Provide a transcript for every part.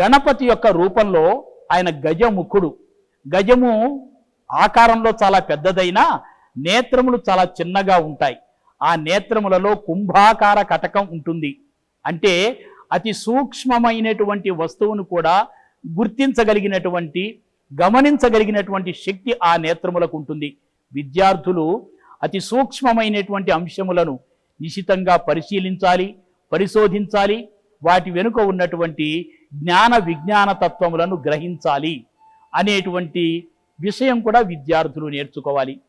గణపతి యొక్క రూపంలో ఆయన గజముఖుడు. గజము ఆకారంలో చాలా పెద్దదైనా నేత్రములు చాలా చిన్నగా ఉంటాయి. ఆ నేత్రములలో కుంభాకార కటకం ఉంటుంది. అంటే అతి సూక్ష్మమైనటువంటి వస్తువును కూడా గుర్తించగలిగినటువంటి గమనించగలిగినటువంటి శక్తి ఆ నేత్రములకు ఉంటుంది. విద్యార్థులు అతి సూక్ష్మమైనటువంటి అంశములను నిశితంగా పరిశీలించాలి పరిశోధించాలి. వాటి వెనుక ఉన్నటువంటి జ్ఞాన విజ్ఞాన తత్వములను గ్రహించాలి అనేటువంటి విషయం కూడా విద్యార్థులు నేర్చుకోవాలి.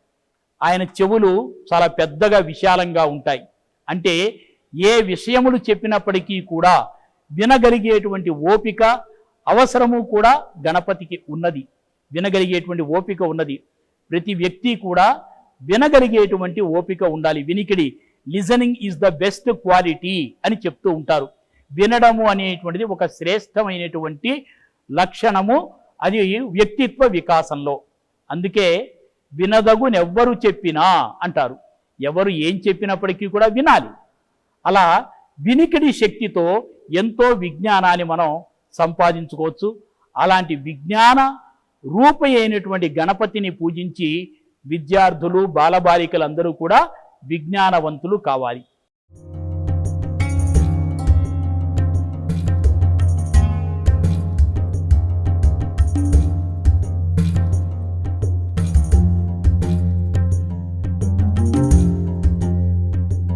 ఆయన చెవులు చాలా పెద్దగా విశాలంగా ఉంటాయి. అంటే ఏ విషయములు చెప్పినప్పటికీ కూడా వినగలిగేటువంటి ఓపిక అవసరము కూడా గణపతికి ఉన్నది. వినగలిగేటువంటి ఓపిక ఉన్నది. ప్రతి వ్యక్తి కూడా వినగలిగేటువంటి ఓపిక ఉండాలి. వినికిడి listening is the best quality అని చెప్తూ ఉంటారు. వినడము అనేటువంటిది ఒక శ్రేష్టమైనటువంటి లక్షణము. అది వ్యక్తిత్వ వికాసంలో. అందుకే వినదగునెవ్వరు చెప్పినా అంటారు. ఎవరు ఏం చెప్పినప్పటికీ కూడా వినాలి. అలా వినికిడి శక్తితో ఎంతో విజ్ఞానాన్ని మనం సంపాదించుకోవచ్చు. అలాంటి విజ్ఞాన రూప అయినటువంటి గణపతిని పూజించి విద్యార్థులు బాలబాలికలందరూ కూడా విజ్ఞానవంతులు కావాలి.